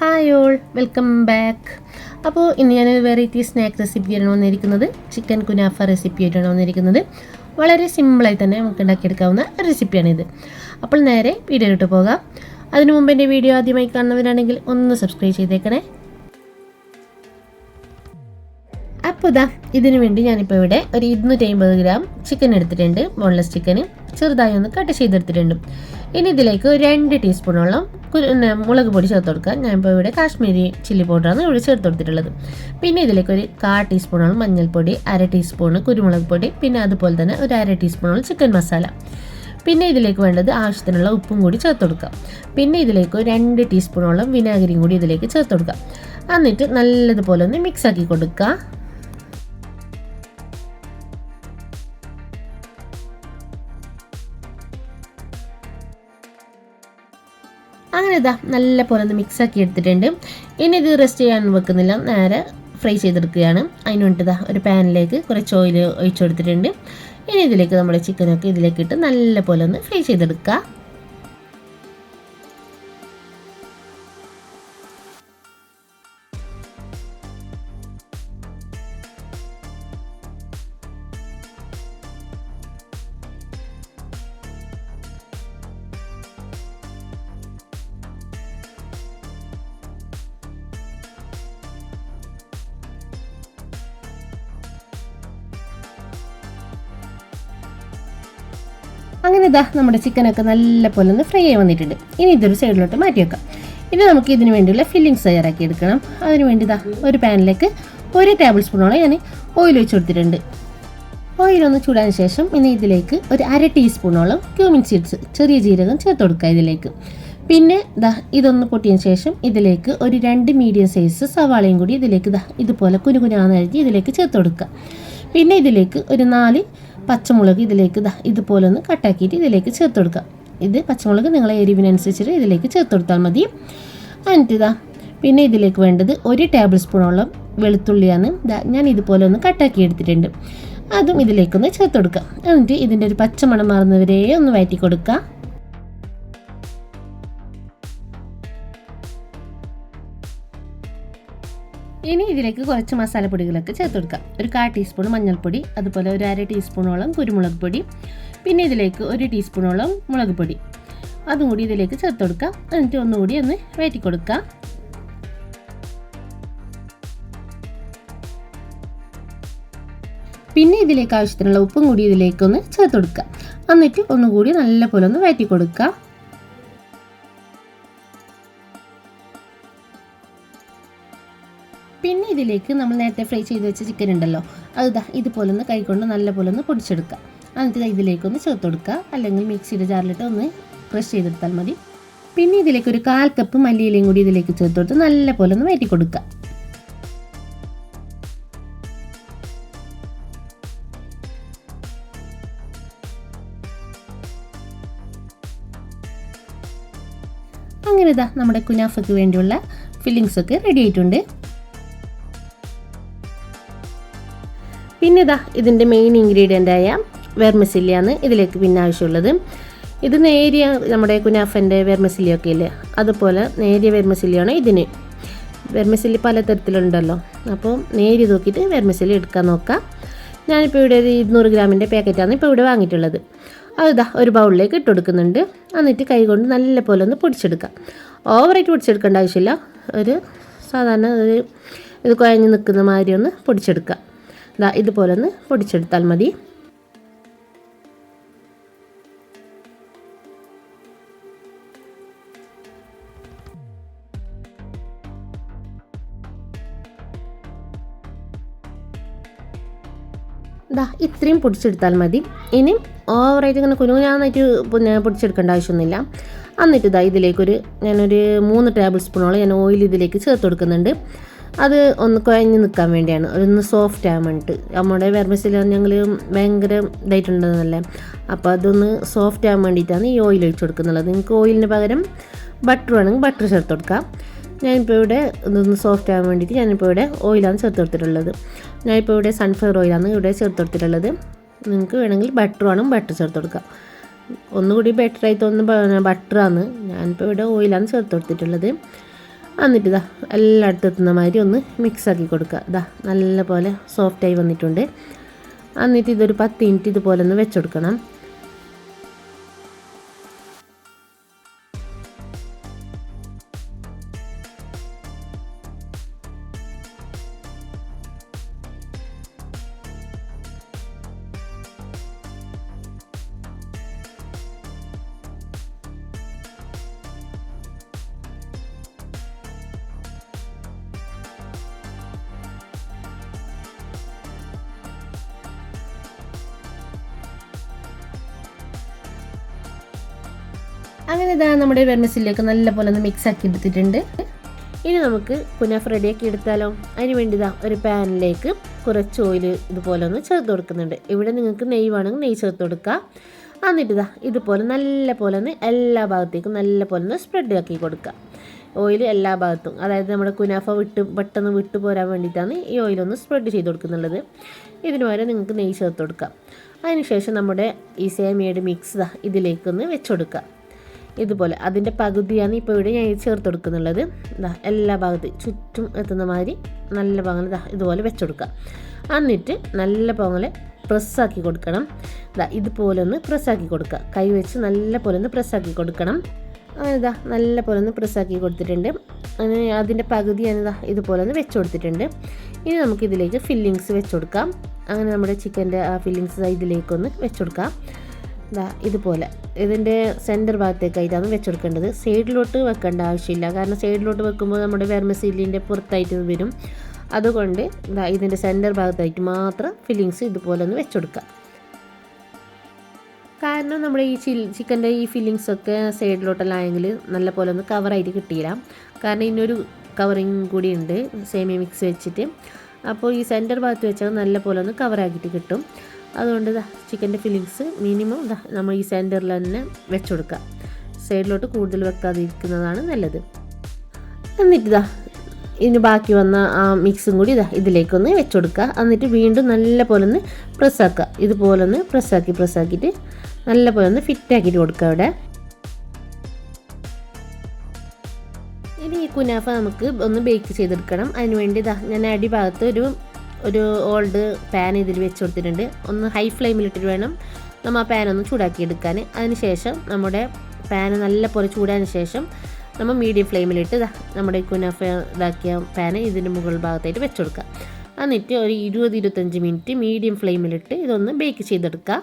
Hi all welcome back അപ്പോൾ ഇന്ന് ഞാൻ വെറൈറ്റി സ്നാക്ക് റെസിപ്പിയാണ് വന്നിരിക്കുന്നത്. ചിക്കൻ കുനാഫ റെസിപ്പി ആയിട്ടാണ് വന്നിരിക്കുന്നത്. വളരെ സിമ്പിളായി തന്നെ നമുക്ക് ഉണ്ടാക്കിയെടുക്കാവുന്ന റെസിപ്പിയാണിത് അപ്പോൾ നേരെ വീഡിയോയിലോട്ട് പോകാം. അതിനു മുമ്പ് എന്റെ വീഡിയോ ആദ്യമായി കാണുന്നവരാണെങ്കിൽ ഒന്ന് സബ്സ്ക്രൈബ് ചെയ്തേക്കണേ. അപ്പോൾ ഇതാ ഇതിനു വേണ്ടി ഞാനിപ്പോൾ ഇവിടെ ഒരു ഇരുന്നൂറ്റി അമ്പത് ഗ്രാം ചിക്കൻ എടുത്തിട്ടുണ്ട് ബോൺലെസ് ചിക്കന് ചെറുതായി ഒന്ന് കട്ട് ചെയ്തെടുത്തിട്ടുണ്ട്. ഇനി ഇതിലേക്ക് ഒരു രണ്ട് ടീസ്പൂണോളം മുളക് പൊടി ചേർത്ത് കൊടുക്കുക. ഞാനിപ്പോൾ ഇവിടെ കാശ്മീരി ചില്ലി പൗഡറാണ് ഇവിടെ ചേർത്ത് കൊടുത്തിട്ടുള്ളത്. പിന്നെ ഇതിലേക്ക് ഒരു കാ ടീസ്പൂണോളം മഞ്ഞൾപ്പൊടി അര ടീസ്പൂണ് കുരുമുളക് പൊടി പിന്നെ അതുപോലെ തന്നെ ഒരു അര ടീസ്പൂണോളം ചിക്കൻ മസാല പിന്നെ ഇതിലേക്ക് വേണ്ടത് ആവശ്യത്തിനുള്ള ഉപ്പും കൂടി ചേർത്ത് കൊടുക്കുക. പിന്നെ ഇതിലേക്ക് രണ്ട് ടീസ്പൂണോളം വിനാഗിരിയും കൂടി ഇതിലേക്ക് ചേർത്ത് കൊടുക്കുക. എന്നിട്ട് നല്ലതുപോലെ ഒന്ന് മിക്സ് ആക്കി കൊടുക്കുക. അങ്ങനെ ഇതാ നല്ല പോലെ ഒന്ന് മിക്സാക്കി എടുത്തിട്ടുണ്ട്. ഇനി ഇത് റെസ്റ്റ് ചെയ്യാൻ വെക്കുന്നില്ല. നേരെ ഫ്രൈ ചെയ്തെടുക്കുകയാണ്. അതിന് വേണ്ടി ഇതാ ഒരു പാനിലേക്ക് കുറച്ച് ഓയിൽ ഒഴിച്ചു കൊടുത്തിട്ടുണ്ട്. ഇനി ഇതിലേക്ക് നമ്മുടെ ചിക്കനൊക്കെ ഇതിലേക്ക് ഇട്ട് നല്ല പോലെ ഒന്ന് ഫ്രൈ ചെയ്തെടുക്കുക. അങ്ങനെ ഇതാ നമ്മുടെ ചിക്കനൊക്കെ നല്ല പോലെ ഒന്ന് ഫ്രൈ ആയി വന്നിട്ടുണ്ട്. ഇനി ഇതൊരു സൈഡിലോട്ട് മാറ്റി വെക്കാം. ഇനി നമുക്ക് ഇതിന് വേണ്ടിയുള്ള ഫില്ലിങ്സ് തയ്യാറാക്കി എടുക്കണം. അതിന് വേണ്ടി ഇതാ ഒരു പാനിലേക്ക് ഒരു ടേബിൾ സ്പൂണോളം ഞാൻ ഓയിൽ ഒഴിച്ച് കൊടുത്തിട്ടുണ്ട്. ഒന്ന് ചൂടാൻ ശേഷം ഇനി ഇതിലേക്ക് ഒരു അര ടീസ്പൂണോളം ക്യൂമിൻ സീഡ്സ് ചെറിയ ജീരകം ചേർത്ത് കൊടുക്കുക ഇതിലേക്ക്. പിന്നെ ദാ ഇതൊന്ന് പൊട്ടിയതിന് ശേഷം ഇതിലേക്ക് ഒരു രണ്ട് മീഡിയം സൈസ് സവാളയും കൂടി ഇതിലേക്ക് ദാ ഇതുപോലെ കുനുകുനാന്ന് അരിഞ്ഞ് ഇതിലേക്ക് ചേർത്ത് കൊടുക്കുക. പിന്നെ ഇതിലേക്ക് ഒരു നാല് പച്ചമുളക് ഇതിലേക്ക് ഇതുപോലെ ഒന്ന് കട്ടാക്കിയിട്ട് ഇതിലേക്ക് ചേർത്ത് കൊടുക്കുക ഇത് പച്ചമുളക് നിങ്ങളെ എരിവിനനുസരിച്ചിട്ട് ഇതിലേക്ക് ചേർത്ത് കൊടുത്താൽ മതി. എന്നിട്ട് ഇതാ പിന്നെ ഇതിലേക്ക് വേണ്ടത് ഒരു ടേബിൾ സ്പൂണോളം വെളുത്തുള്ളിയാണ് ഞാൻ ഇതുപോലെ ഒന്ന് കട്ടാക്കി എടുത്തിട്ടുണ്ട്. അതും ഇതിലേക്കൊന്ന് ചേർത്ത് കൊടുക്കുക എന്നിട്ട് ഇതിന്റെ ഒരു പച്ചമണം മാറുന്നവരെ ഒന്ന് വയറ്റി കൊടുക്കുക ഇനി ഇതിലേക്ക് കുറച്ച് മസാലപ്പൊടികളൊക്കെ ചേർത്ത് കൊടുക്കാം ഒരു കാ ടീസ്പൂൺ മഞ്ഞൾപ്പൊടി അതുപോലെ ഒരു അര ടീസ്പൂണോളം കുരുമുളക് പൊടി പിന്നെ ഇതിലേക്ക് ഒരു ടീസ്പൂണോളം മുളക് പൊടി. അതും കൂടി ഇതിലേക്ക് ചേർത്ത് കൊടുക്കാം എന്നിട്ട് ഒന്നുകൂടി ഒന്ന് വയറ്റി കൊടുക്കാം പിന്നെ ഇതിലേക്ക് ആവശ്യത്തിനുള്ള ഉപ്പും കൂടി ഇതിലേക്കൊന്ന് ചേർത്ത് കൊടുക്കുക. എന്നിട്ട് ഒന്നുകൂടി നല്ലപോലെ ഒന്ന് വയറ്റി കൊടുക്കുക. ഇതിലേക്ക് നമ്മൾ നേരത്തെ ഫ്രൈ ചെയ്ത് വെച്ച ചിക്കൻ ഉണ്ടല്ലോ. അത് ഇതുപോലെ ഒന്ന് കൈകൊണ്ട് നല്ലപോലെ ഒന്ന് പൊടിച്ചെടുക്കുക എന്നിട്ട് ഇതിലേക്കൊന്ന് ചേർത്ത് കൊടുക്കുക. അല്ലെങ്കിൽ മിക്സിയുടെ ജാറിലിട്ട് ഒന്ന് ക്രഷ് ചെയ്തെടുത്താൽ മതി. പിന്നെ ഇതിലേക്ക് ഒരു കാൽ കപ്പ് മല്ലിയിലയും കൂടി ഇതിലേക്ക് ചേർത്ത് കൊടുത്ത് നല്ലപോലെ ഒന്ന് വയറ്റി കൊടുക്കുക. അങ്ങനെ ഇതാ നമ്മുടെ കുനാഫയ്ക്ക് വേണ്ടിയുള്ള ഫില്ലിങ്സ് ഒക്കെ റെഡി ആയിട്ടുണ്ട്. പിന്നെ ഇതാ ഇതിന്റെ മെയിൻ ഇൻഗ്രീഡിയന്റ് ആയ വെർമസില്ലിയാണ് ഇതിലേക്ക് പിന്നെ ആവശ്യമുള്ളത്. ഇത് നേരിയ നമ്മുടെ കുനാഫന്റെ വെർമസില്ലിയൊക്കെ ഇല്ലേ? അതുപോലെ നേരിയ വെർമസില്ലിയാണ് ഇതിന്. വെർമസില്ലി പലതരത്തിലുണ്ടല്ലോ. അപ്പോൾ നേരി നോക്കിയിട്ട് വെർമസില്ലി എടുക്കാൻ നോക്കാം. ഞാനിപ്പോൾ ഇവിടെ ഒരു ഇരുന്നൂറ് ഗ്രാമിന്റെ പാക്കറ്റാണ് ഇപ്പോൾ ഇവിടെ വാങ്ങിയിട്ടുള്ളത്. അതിതാ ഒരു ബൗളിലേക്ക് ഇട്ട് കൊടുക്കുന്നുണ്ട്. എന്നിട്ട് കൈ കൊണ്ട് നല്ല പോലെ ഒന്ന് പൊടിച്ചെടുക്കാം. ഓവറായിട്ട് പൊടിച്ചെടുക്കേണ്ട ആവശ്യമില്ല. ഒരു സാധാരണ ഒരു ഇത് കുഴഞ്ഞ് നിൽക്കുന്ന മാതിരി ഒന്ന് പൊടിച്ചെടുക്കുക ഇതുപോലെ ഒന്ന് പൊടിച്ചെടുത്താൽ മതി. ദാ ഇത്രയും പൊടിച്ചെടുത്താൽ മതി. ഇനി ഓവറായിട്ട് ഇങ്ങനെ കുനുകുനാന്നായിട്ട് പിന്നെ പൊടിച്ചെടുക്കേണ്ട ആവശ്യമൊന്നുമില്ല. എന്നിട്ട് ഇതാ ഇതിലേക്കൊരു ഞാനൊരു മൂന്ന് ടേബിൾ സ്പൂണോളം ഞാൻ ഓയിൽ ഇതിലേക്ക് ചേർത്ത് കൊടുക്കുന്നുണ്ട്. അത് ഒന്ന് കുഴഞ്ഞ് നിൽക്കാൻ വേണ്ടിയാണ്. ഒന്ന് സോഫ്റ്റ് ആകാൻ വേണ്ടിയിട്ട്. നമ്മുടെ വെർമസിൽ ഞങ്ങൾ ഭയങ്കര ഇതായിട്ടുണ്ടെന്നല്ലേ അപ്പോൾ അതൊന്ന് സോഫ്റ്റ് ആകാൻ വേണ്ടിയിട്ടാണ് ഈ ഓയിൽ ഒഴിച്ച് കൊടുക്കുന്നുള്ളത് നിങ്ങൾക്ക് ഓയിലിന് പകരം ബട്ടർ വേണമെങ്കിൽ ബട്ടർ ചേർത്ത് കൊടുക്കാം. ഞാനിപ്പോൾ ഇവിടെ ഇതൊന്ന് സോഫ്റ്റ് ആകാൻ വേണ്ടിയിട്ട് ഞാനിപ്പോൾ ഇവിടെ ഓയിലാണ് ചേർത്ത് കൊടുത്തിട്ടുള്ളത്. ഞാനിപ്പോൾ ഇവിടെ സൺഫ്ലവർ ഓയിലാണ് ഇവിടെ ചേർത്ത് കൊടുത്തിട്ടുള്ളത്. നിങ്ങൾക്ക് വേണമെങ്കിൽ ബട്ടർ വേണം ബട്ടർ ചേർത്ത് കൊടുക്കാം. ഒന്നുകൂടി ബെറ്ററായി തോന്നുന്ന ബട്ടറാണ് ഞാനിപ്പോൾ ഇവിടെ ഓയിലാണ് ചേർത്ത് കൊടുത്തിട്ടുള്ളത്. എന്നിട്ട് ഇതാ എല്ലായിടത്തും എത്തുന്ന മാതിരി ഒന്ന് മിക്സ് ആക്കി കൊടുക്കുക. ഇതാ നല്ലപോലെ സോഫ്റ്റായി വന്നിട്ടുണ്ട്. എന്നിട്ട് ഇതൊരു പത്ത് മിനിറ്റ് ഇതുപോലെ ഒന്ന് വെച്ചെടുക്കണം. അങ്ങനെ ഇതാ നമ്മുടെ വെർമസിലേക്ക് നല്ല പോലെ ഒന്ന് മിക്സ് ആക്കി എടുത്തിട്ടുണ്ട്. ഇനി നമുക്ക് പുനഃ റെഡിയാക്കി എടുത്താലോ? അതിന് വേണ്ടി ഒരു പാനിലേക്ക് കുറച്ച് ഓയിൽ ഇതുപോലെ ഒന്ന് ചേർത്ത് കൊടുക്കുന്നുണ്ട്. ഇവിടെ നിങ്ങൾക്ക് നെയ്യ് വേണമെങ്കിൽ നെയ്യ് ചേർത്ത് കൊടുക്കുക എന്നിട്ട് ഇതാ ഇതുപോലെ നല്ല പോലെ ഒന്ന് എല്ലാ ഭാഗത്തേക്കും നല്ല പോലെ ഒന്ന് സ്പ്രെഡ് ആക്കി കൊടുക്കുക ഓയിൽ എല്ലാ ഭാഗത്തും. അതായത് നമ്മുടെ കുനാഫ വിട്ട് പെട്ടെന്ന് വിട്ടു പോരാൻ വേണ്ടിയിട്ടാണ് ഈ ഓയിലൊന്ന് സ്പ്രെഡ് ചെയ്ത് കൊടുക്കുന്നുള്ളത്. ഇതിന് പകരം നിങ്ങൾക്ക് നെയ്യ് ചേർത്ത് കൊടുക്കാം. അതിനുശേഷം നമ്മുടെ ഈ സേമിയയുടെ മിക്സ് ഇതിലേക്കൊന്ന് വെച്ച് കൊടുക്കുക ഇതുപോലെ അതിന്റെ പകുതിയാണ് ഇപ്പോൾ ഇവിടെ ഞാൻ ചേർത്ത് കൊടുക്കുന്നുള്ളത് ഇതാ എല്ലാ ഭാഗത്ത് ചുറ്റും എത്തുന്ന മാതിരി നല്ല ഭാഗം ഇതാ ഇതുപോലെ വെച്ചുകൊടുക്കുക എന്നിട്ട് നല്ല പോലെ പ്രസ്സാക്കി കൊടുക്കണം. ഇതാ ഇതുപോലെ ഒന്ന് പ്രസ്സാക്കി കൊടുക്കുക. കൈ വെച്ച് നല്ല പോലെ ഒന്ന് പ്രസ്സാക്കി കൊടുക്കണം. അങ്ങനെ ഇതാ നല്ല പോലെ ഒന്ന് പ്രസ്സാക്കി കൊടുത്തിട്ടുണ്ട്. അങ്ങനെ അതിന്റെ പകുതി ഞാനിതാ ഇതുപോലെ ഒന്ന് വെച്ച് കൊടുത്തിട്ടുണ്ട്. ഇനി നമുക്കിതിലേക്ക് ഫില്ലിങ്സ് വെച്ച് കൊടുക്കാം. അങ്ങനെ നമ്മുടെ ചിക്കന്റെ ആ ഫില്ലിങ്സ് ഇതിലേക്കൊന്ന് വെച്ച് കൊടുക്കാം. ഇതാ ഇതുപോലെ. ഇതിന്റെ സെന്റർ ഭാഗത്തേക്കായിട്ടാണ് വെച്ചെടുക്കേണ്ടത്. സൈഡിലോട്ട് വെക്കേണ്ട ആവശ്യമില്ല. കാരണം സൈഡിലോട്ട് വെക്കുമ്പോൾ നമ്മുടെ വെർമസീലിന്റെ പുറത്തായിട്ട് വരും. അതുകൊണ്ട് ഇതാ ഇതിന്റെ സെന്റർ ഭാഗത്തായിട്ട് മാത്രം ഫില്ലിങ്സ് ഇതുപോലെ ഒന്ന് വെച്ചെടുക്കുക കാരണം നമ്മുടെ ഈ ചിൽ ചിക്കന്റെ ഈ ഫില്ലിങ്സ് ഒക്കെ സൈഡിലോട്ടെല്ലാമെങ്കിൽ നല്ല പോലെ ഒന്ന് കവറായിട്ട് കിട്ടിയില്ല. കാരണം ഇന്നൊരു കവറിങ് കൂടി ഉണ്ട്. സേമിയ മിക്സ് വെച്ചിട്ട്. അപ്പോൾ ഈ സെന്റർ ഭാഗത്ത് വെച്ചാൽ നല്ല പോലെ ഒന്ന് കവറാക്കിയിട്ട് കിട്ടും. അതുകൊണ്ട് ഇതാ ചിക്കന്റെ ഫില്ലിങ്സ് മിനിമം ഇതാ നമ്മൾ ഈ സെന്ററിൽ തന്നെ വെച്ച് കൊടുക്കുക. സൈഡിലോട്ട് കൂടുതൽ വെക്കാതിരിക്കുന്നതാണ് നല്ലത്. എന്നിട്ട് ഇതാ ഇതിന് ബാക്കി വന്ന ആ മിക്സും കൂടി ഇതാ ഇതിലേക്കൊന്ന് വെച്ച് കൊടുക്കുക. എന്നിട്ട് വീണ്ടും നല്ല പോലെ ഒന്ന് പ്രസ്സാക്കുക ഇതുപോലെ ഒന്ന് പ്രസ്സാക്കി പ്രസ്സാക്കിയിട്ട് നല്ല പോലെ ഒന്ന് ഫിറ്റാക്കിയിട്ട് കൊടുക്കുക അവിടെ. ഇനി ഈ കുനാഫ നമുക്ക് ഒന്ന് ബേക്ക് ചെയ്തെടുക്കണം. അതിന് വേണ്ടി ഇതാ ഞാൻ അടിഭാഗത്ത് ഒരു ഒരു ഓൾഡ് പാൻ ഇതിൽ വെച്ച് കൊടുത്തിട്ടുണ്ട്. ഒന്ന് ഹൈ ഫ്ലെയിമിലിട്ടിട്ട് വേണം നമ്മൾ ആ പാൻ ഒന്ന് ചൂടാക്കി എടുക്കാൻ. അതിന് ശേഷം നമ്മുടെ പാൻ നല്ല പോലെ ചൂടാൻ ശേഷം നമ്മൾ മീഡിയം ഫ്ലെയിമിലിട്ട് നമ്മുടെ കുനഫ ഇതാക്കിയ പാൻ ഇതിന്റെ മുകൾ ഭാഗത്തായിട്ട് വെച്ച് കൊടുക്കുക. എന്നിട്ട് ഒരു ഇരുപത് ഇരുപത്തഞ്ച് മിനിറ്റ് മീഡിയം ഫ്ലെയിമിലിട്ട് ഇതൊന്ന് ബേക്ക് ചെയ്തെടുക്കുക.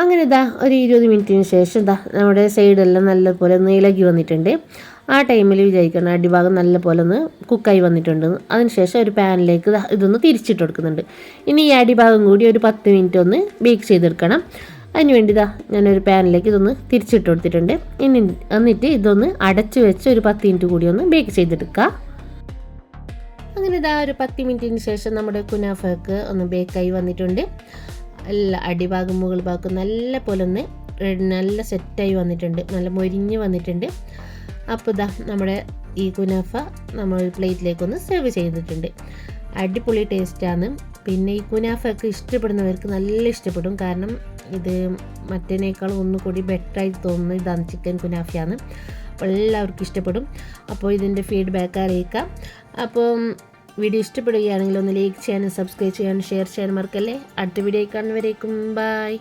അങ്ങനെ ഇതാ ഒരു ഇരുപത് മിനിറ്റിന് ശേഷം ഇതാ നമ്മുടെ സൈഡെല്ലാം നല്ലപോലെ ഒന്ന് ഇളകി വന്നിട്ടുണ്ട്. ആ ടൈമിൽ വിചാരിക്കണം അടിഭാഗം നല്ലപോലെ ഒന്ന് കുക്കായി വന്നിട്ടുണ്ട്. അതിനുശേഷം ഒരു പാനിലേക്ക് ഇതൊന്ന് തിരിച്ചിട്ട് കൊടുക്കുന്നുണ്ട്. ഇനി ഈ അടിഭാഗം കൂടി ഒരു പത്ത് മിനിറ്റ് ഒന്ന് ബേക്ക് ചെയ്തെടുക്കണം. അതിന് വേണ്ടി ഇതാ ഞാനൊരു പാനിലേക്ക് ഇതൊന്ന് തിരിച്ചിട്ട് കൊടുത്തിട്ടുണ്ട്. ഇനി എന്നിട്ട് ഇതൊന്ന് അടച്ചു വെച്ച് ഒരു പത്ത് മിനിറ്റ് കൂടി ഒന്ന് ബേക്ക് ചെയ്തെടുക്കുക അങ്ങനെ ഇതാ ഒരു പത്ത് മിനിറ്റിന് ശേഷം നമ്മുടെ കുനാഫക്ക് ഒന്ന് ബേക്കായി വന്നിട്ടുണ്ട്. എല്ലാ അടിഭാഗം മുകൾ ഭാഗം നല്ല പോലെ ഒന്ന് നല്ല സെറ്റായി വന്നിട്ടുണ്ട്. നല്ല മൊരിഞ്ഞ് വന്നിട്ടുണ്ട്. അപ്പോൾ ഇതാ നമ്മുടെ ഈ കുനാഫ നമ്മൾ പ്ലേറ്റിലേക്കൊന്ന് സെർവ് ചെയ്തിട്ടുണ്ട്. അടിപൊളി ടേസ്റ്റാണ്. പിന്നെ ഈ കുനാഫയൊക്കെ ഇഷ്ടപ്പെടുന്നവർക്ക് നല്ല ഇഷ്ടപ്പെടും. കാരണം ഇത് മറ്റേനേക്കാളും ഒന്നുകൂടി ബെറ്ററായി തോന്നുന്നു ഇതാണ് ചിക്കൻ കുനാഫയാണ്. അപ്പോൾ എല്ലാവർക്കും ഇഷ്ടപ്പെടും. അപ്പോൾ ഇതിന്റെ ഫീഡ്ബാക്ക് അറിയിക്കാം. അപ്പം വീഡിയോ ഇഷ്ടപ്പെടുകയാണെങ്കിൽ ഒന്ന് ലൈക്ക് ചെയ്യാനും സബ്സ്ക്രൈബ് ചെയ്യാനും ഷെയർ ചെയ്യാനും മറക്കല്ലേ? അടുത്ത വീഡിയോ കാണുന്നവരേക്കും ബൈ